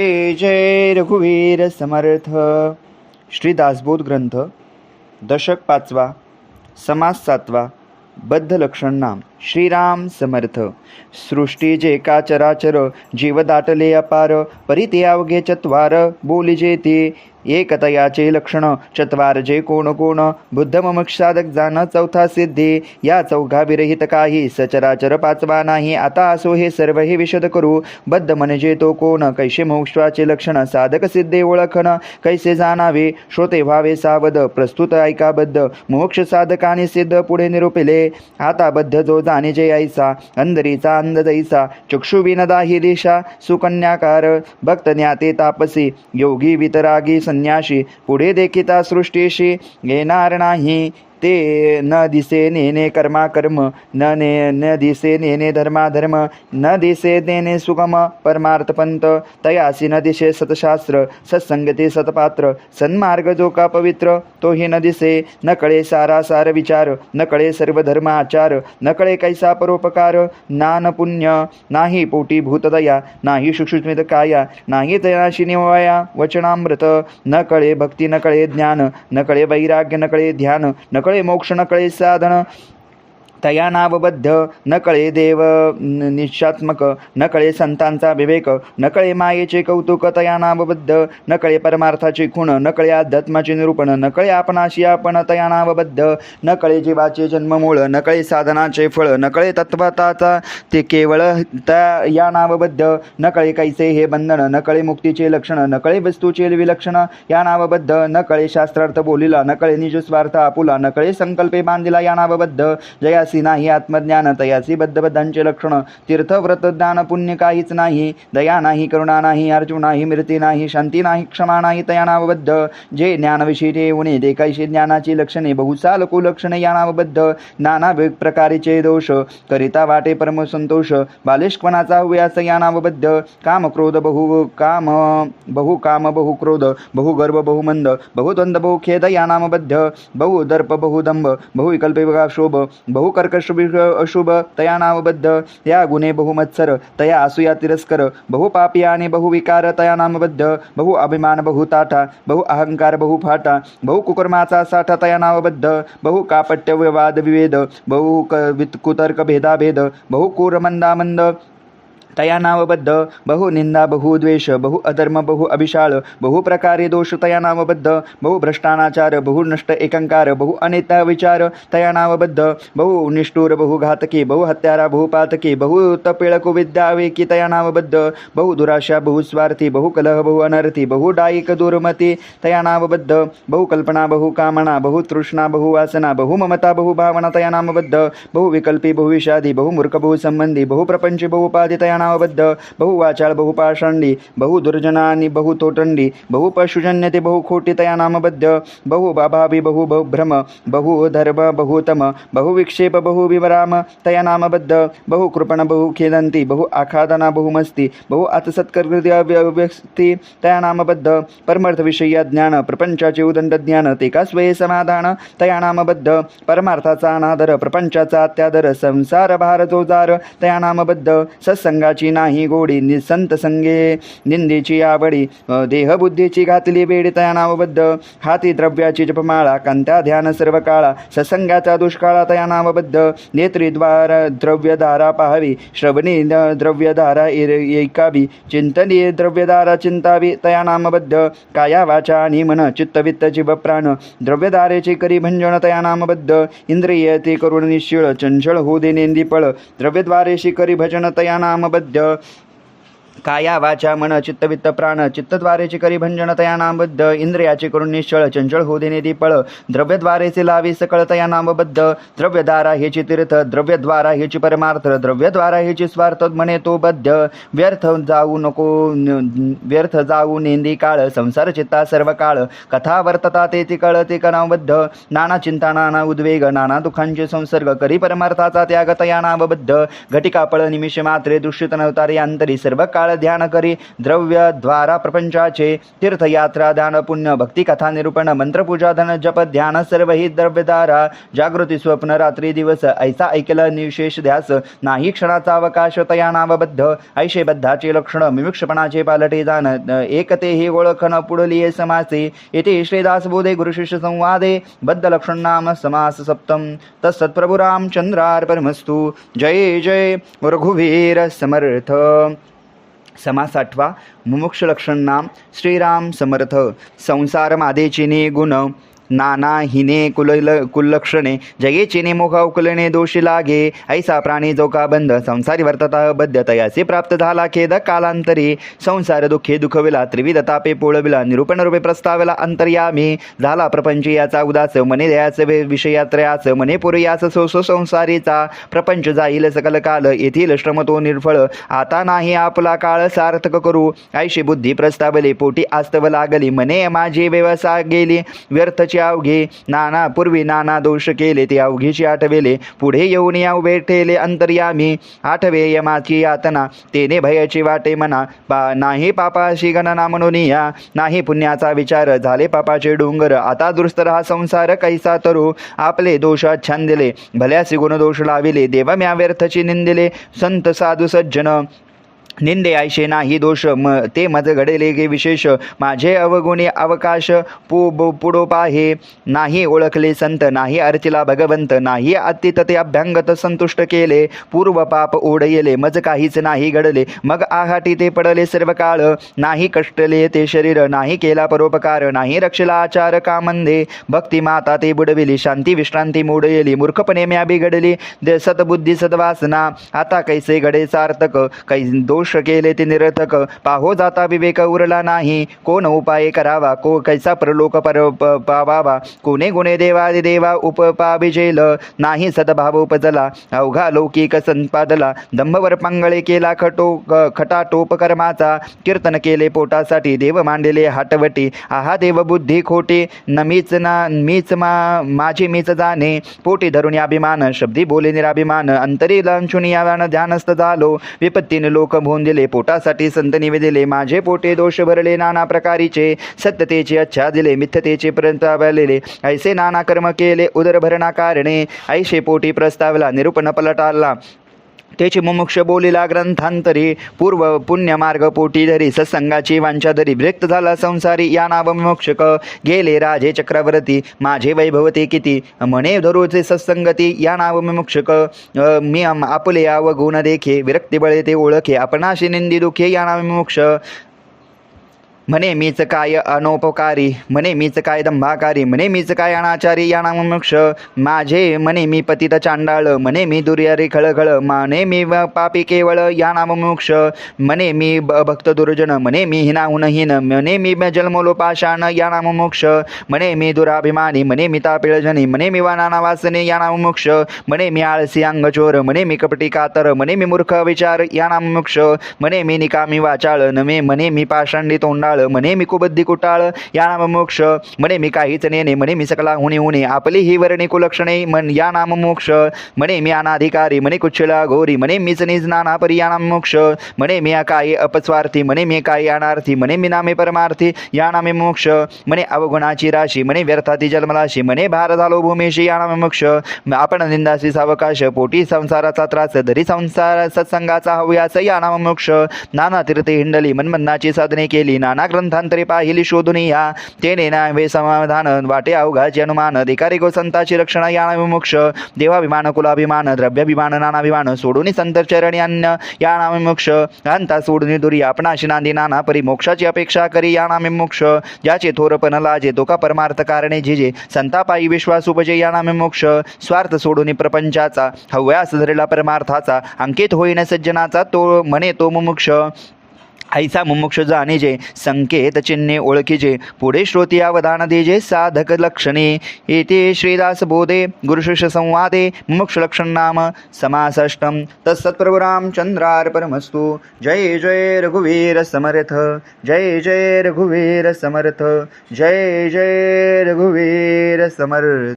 जय जय रघुवीर समर्थ. श्री दासबोध ग्रंथ दशक पाचवा समास सातवा बद्ध लक्षण नाम. श्रीराम समर्थ। सृष्टी जे का चराचर जीव दाटले अपार परिते अवघे चत्वार बोलिजे ते एकतयाचे लक्षण चत्वार जे कोण कोण बुद्ध ममक्ष साधक जाण चौथा सिद्धी या चौघा विरहित काही सचराचर पाचवा नाही. आता असो हे सर्व हे विशद करू बद्ध म्हणजे तो कोण कैसे मोक्षाचे लक्षण साधक सिद्धे ओळखण कैसे जाणावे श्रोते व्हावे सावध प्रस्तुत ऐकाबद्ध मोक्ष साधकाने सिद्ध पुढे निरूपिले. आता बद्ध जो जाणे जे ऐसा अंधरीचा अंध दैसा चक्षुविनदा हि दिशा सुकन्याकार भक्त ज्ञाते तापसी योगी वितरागी संन्याशी पुढे देखिता सृष्टीशी येणार नाही ते न दिसे नेने कर्मा कर्म न ने न दिसे नेने धर्मा धर्म न दिसे नेने सुगम परमार्थपंत तयासी न दिशे सतशास्त्र सत्संगती सतपात्र सन्मार्ग जो का पवित्र तोही न दिसे न कळे सारा सार विचार न कळे सर्व धर्म आचार न कळे कैसा परोपकार नान पुण्य नाही पोटी भूतदया नाही सुषुस्मित काया नाही तयाशी निवया वचनामृत न कळे भक्ती न कळे ज्ञान न कळे वैराग्य न कळे ध्यान न कळे मोक्षण कळे साधन तया नावबद्ध न कळे देव निश्चात्मक न कळे संतांचा विवेक न कळे मायेचे कौतुक तया नावबद्ध न कळे परमार्थाचे खुण न कळे अध्यात्माचे निरूपण न कळे आपणाशी आपण तया नावबद्ध न कळे जीवाचे जन्ममूळ न कळे साधनाचे फळ न कळे तत्वताचा ते केवळ त्या या नावबद्ध न कळे कैसे हे बंधन न कळे मुक्तीचे लक्षण न कळे वस्तूचे विलक्षण या नावबद्ध न कळे शास्त्रार्थ बोलिला न कळे निजस्वार्थ आपुला न कळे संकल्पे बांधिला या नावबद्ध जयासी नाही आत्मज्ञान तयासी बद्धबद्धांचे लक्षण तीर्थव्रत ज्ञान पुण्य काहीच नाही दया नाही करुणा नाही अर्जुन नाही मृती नाही शांती नाही क्षमा नाही तया नावबद्ध. जे ज्ञानविषयी येऊने देखायशी ज्ञानाची लक्षणे बहुसाल कुलक्षणे या नावबद्ध. नाना वेग प्रकारेचे दोष करिता वाटे परम संतोष बालिशपणाचा व्यास या नावबद्ध. काम क्रोध बहु काम बहु काम बहु क्रोध बहु गर्भ बहु मंद बहुद्वंद बहु खेद या नामबद्ध बहु दर्प बहु दंभ बहु विकल्प शोभ बहु कर्कश अशुभ तया नामबद्ध या गुणे बहुमत्सर तया असूया तिरस्कर बहु पापी आणि तया नामबद्ध बहु अभिमान बहु ताठा बहु अहंकार बहु फाटा बहु कुकर्माचा साठा तया नामबद्ध बहु कापट्य विवाद विवेद बहु क वित कुतर्क भेदाभेद बहु क्रूर तया नावबद्ध बहु निंदा बहु द्वेष बहु अधर्म बहु अभिशाळ बहु प्रकारे दोष तया नावबद्ध बहु भ्रष्टानाचार बहु नष्ट एकांकार बहु अनेता विचार तया नावबद्ध बहु निष्ठूर बहु घातकी बहु हत्यारा बहु पातकी बहु विद्यावेकी तया नावबद्ध बहु दुराशा बहु स्वार्थी बहु कलह बहु अनर्थी बहु डायिक दुर्मती तया नावबद्ध बहु कल्पना बहु कामना बहु तृष्णा बहु वासना बहु ममता बहु भावना तया नामबद्ध बहु विकल्पी बहु विषादी बहु मूर्ख बहु संबंधी बहु बहु उपाधी तया नावबद्ध बहुवाचाळ वाचाळ बहु पाषांडी बहु आणि बहु पशुजन्यते नामबद्ध बहु बाभावी बहु बहु बहुविक्षेप बहु धर्म बहु तया नामबद्ध बहु कृपण बहु बहु आखादना बहुमस्ती बहु अतसत्कृती अव्यव्यक्ती तया नामबद्ध परमर्थविषयी ज्ञान प्रपंचाचे उदंड ज्ञान ते का स्वये समाधान तया नामबद्ध परमार्थाचा अनादर प्रपंचाचा अत्यादर संसार भारतोजार तया नामबद्ध सत्संगाची नाही गोडी निसंत संगे निंदेची आवडी. देहबुद्धीची घातली बेडी त्या नामबद्ध. हाती द्रव्याची जपमाळा कांत्या ध्यान सर्व काळा ससंगाचा दुष्काळा तया नामबद्ध. नेत्रीद्वार द्रव्यधारा पाहावी श्रवणी द- द्रव्यधारा ऐकावी. चिंतनी द्रव्यधारा चिंतावी तया नामबद्ध. काया वाचा आणि मन चित्तवित्त जीव प्राण द्रव्यधारेची करी भंजन तया नामबद्ध. इंद्रिय ते करुण निश्चिळ चंचळ होऊ दे नेंदी पळ द्रव्यद्वारेशी करी भजन तया नामबद्ध. the काया वाचा मन चित्तवित्त प्राण चित्तद्वारेची करी भंजन तया नामबद्ध इंद्रियाची करून निश्चळ चंचळ हो देणे दीपळ पळ द्रव्यद्वारेचे लावी सकळ तया नामबद्ध द्रव्यद्वारा हेची तीर्थ द्रव्यद्वारा हेची परमार्थ द्रव्यद्वारा हेची स्वार्थ म्हणे तो बद्ध व्यर्थ जाऊ नको न- व्यर्थ जाऊ नेंदी काळ संसार चित्ता सर्व काळ कथा वर्तता ते ती कळ ते नामबद्ध नाना चिंता नाना उद्वेग नाना दुःखांचे संसर्ग करी परमार्थाचा त्याग तया नामबद्ध घटिकापळ निमिष मात्रे दृश्यत नवतारे अंतरी सर्व काळ काळ ध्यान करी द्रव्य द्वारा प्रपंचाचे तीर्थयात्रा ध्यान पुण्य भक्ती कथा निरूपण मंत्रपूजा धन जप ध्यान सर्व ही द्रव्यधारा जागृती स्वप्न रात्री दिवस ऐसा ऐकला निशेष ध्यास नाही क्षणाचा अवकाश तया नावबद्ध ऐशे बद्धाचे लक्षण मिमिक्षपणाचे पालटे जाण एकते हे ओळखन पुढली समासे येथे श्रीदास बोधे गुरुशिष्य संवादे बद्ध लक्षण नाम समास सप्तम। तत्सत्प्रभु रामचंद्रार्पणमस्तु जय जय रघुवीर समर्थ। समास आठवा मुमुक्ष लक्षण नाम श्रीराम समर्थ। संसार मादेचिनी गुण। नाना हिने कुल कुलक्षणे जयेचिने मोखा उकलणे दोषी लागे ऐसा प्राणी जो का बंध संसारी वर्तता बद्ध तयाचे प्राप्त झाला खेद कालांतरी संसार दुःखे दुखविला त्रिविध तापे पोळविला निरूपण रूपे प्रस्तावला अंतर्यामी झाला प्रपंच याचा उदास मने दयाच विषयात्रयास मने पुरयास सो सो संसारीचा प्रपंच जाईल सकल काल येथील श्रम तो निर्फळ आता नाही आपला काळ सार्थक करू ऐशी बुद्धी प्रस्तावली पोटी आस्तव लागली मने माझी व्यवसाय गेली व्यर्थची अवघे नाना पूर्वी नाना दोष केले ते अवघीची आठवेले. पुढे येऊन या उभे ठेले अंतर्यामी. आठवे यमाची यातना. तेने भयाची वाटे म्हणा पा नाही पापाशी गणना म्हणून या. नाही पुण्याचा विचार. झाले पापाचे डोंगर. आता दुरुस्त हा संसार. कैसा तरू? आपले दोष छंदिले. भल्यासी गुणदोष लाविले. देव म्या व्यर्थची निंदिले. संत साधू सज्जन. निंदे आयशे नाही दोष म ते मज घडेले गे विशेष. माझे अवगुणी अवकाश पु पुडोपा हे नाही ओळखले संत नाही अर्चिला भगवंत नाही अतित ते अभ्यंगत संतुष्ट केले. पूर्व पाप ओढयले मज काहीच नाही घडले. मग आहाटी ते पडले सर्व काळ. नाही कष्टले ते शरीर नाही केला परोपकार नाही रक्षला आचार कामंदे भक्ती माता ते बुडविली शांती विश्रांती मोडयली मूर्खपणे म्या बिघडली. दे सतबुद्धी सद्वासना आता कैसे घडे सार्थक? कै दोष केले ते निरर्थक. पाहो जाता विवेक उरला नाही. कोण उपाय करावा? को कैसा प्रलोक पर पावावा? कोणे गुणे देवा देवा उपपाविजेल? नाही सद्भाव उपजला. अवघा लौकिक संपादला. दंभवर पांगळे केला खटो खटा खटाटोप कर्माचा. कीर्तन केले पोटासाठी. देव मांडले हाटवटी. आहा देव बुद्धी खोटी. न मीच ना मीच मा माझी मीच जाणे. पोटी धरून अभिमान. शब्दी बोले निराभिमान. अंतरी लांछुन यावान ध्यानस्थ झालो. विपत्तीने लोक होऊन दिले. पोटासाठी संत निवेदिले. माझे पोटे दोष भरले. नाना प्रकारीचे सत्यतेचे अच्छा दिले. मिथ्यतेचे प्रस्तावलेले ऐसे नाना कर्म केले. उदरभरणा कारणे. ऐशे पोटी प्रस्तावला. निरूपण पलटाला. त्याची मुमुक्ष बोलीला ग्रंथांतरी पूर्व पुण्यमार्ग पोटी धरी सत्संगाची वांछा धरी व्यक्त झाला संसारी या नाव मोक्षक गेले राजे चक्रवर्ती माझे वैभवते किती? म्हणे धरूचे सत्संगती या नाव मोक्षक मी आपले याव गुण देखे विरक्ती बळे ते ओळखे आपणाशी निंदी दुखे या नाव मोक्ष म्हणे मीच काय अनोपकारी म्हणे मीच काय दंभाकारी म्हणे मीच काय अनाचारी या नामोक्ष माझे म्हणे मी पतित चांडाळ म्हणे मी दुर्यारी खळखळ माने मी पापी केवळ या नामोक्ष म्हणे मी ब- भक्त दुर्जन म्हणे मी हिनाहुनहीन म्हणे मी ब- जन्मलो पाषाण या नामोक्ष म्हणे मी दुराभिमानी म्हणे मी तापिळजनी म्हणे मी वानाना वासने या नामोक्ष म्हणे मी आळसी अंगचोर म्हणे मी कपटी कातर म्हणे मी मूर्ख विचार या नामोक्ष म्हणे मी निकामी वाचाळ नमे म्हणे मी पाषांडी तोंडाळ म्हणे मी कुबद्धी कुटाळ. या नाम मोक्ष म्हणे मी काहीच नेणे म्हणे मी सकला हुणे हुणे. आपली ही वर्णी कुलक्षणे मन या नाम मोक्ष म्हणे मी अनाधिकारी म्हणे कुच्छला घोरी. म्हणे मीच निज नाना परी या नाम मोक्ष म्हणे मी काही अपस्वार्थी म्हणे मी काही अनार्थी. म्हणे मी नामे परमार्थी. या नामे मोक्ष म्हणे अवगुणाची राशी म्हणे व्यर्थाती जन्मलाशी. म्हणे भार झालो भूमीशी या नामे मोक्ष आपण निंदासी सावकाश पोटी संसाराचा त्रास धरी संसार सत्संगाचा हव्यास या नाम मोक्ष नाना तीर्थ हिंडली मनमन्नाची साधने केली. नाना ग्रंथांतरी पाहिली शोधून या. तेने नावे समाधान वाटे अवघाचे अनुमान अधिकारी गो संताची रक्षण या मोक्ष देवाभिमान कुलाभिमान द्रव्याभिमान नानाभिमान सोडून संत चरणी अन्न या नामे मोक्ष हंता सोडून दुरी आपणाशी नांदी नाना परी मोक्षाची अपेक्षा करी या नामे मोक्ष ज्याचे थोरपण लाजे दोका परमार्थ कारणे झिजे संतापायी विश्वास उपजे या नामे मोक्ष स्वार्थ सोडून प्रपंचाचा हव्यास धरेला परमार्थाचा अंकित होईन सज्जनाचा तो म्हणे तो मुमुक्ष. ऐसा मुमुक्षुज आणिजे संकेत चिन्हे ओळखीजे पुढे श्रोती अवधान देजे साधक लक्षणे। येते श्रीदास बोधे गुरुशिष संवादे मुमुक्ष लक्षण नाम समासष्टम। तत्सत्प्रभु रामचंद्रार्पणमस्तु जय जय रघुवीर समर्थ। जय जय रघुवीर समर्थ। जय जय रघुवीर समर्थ।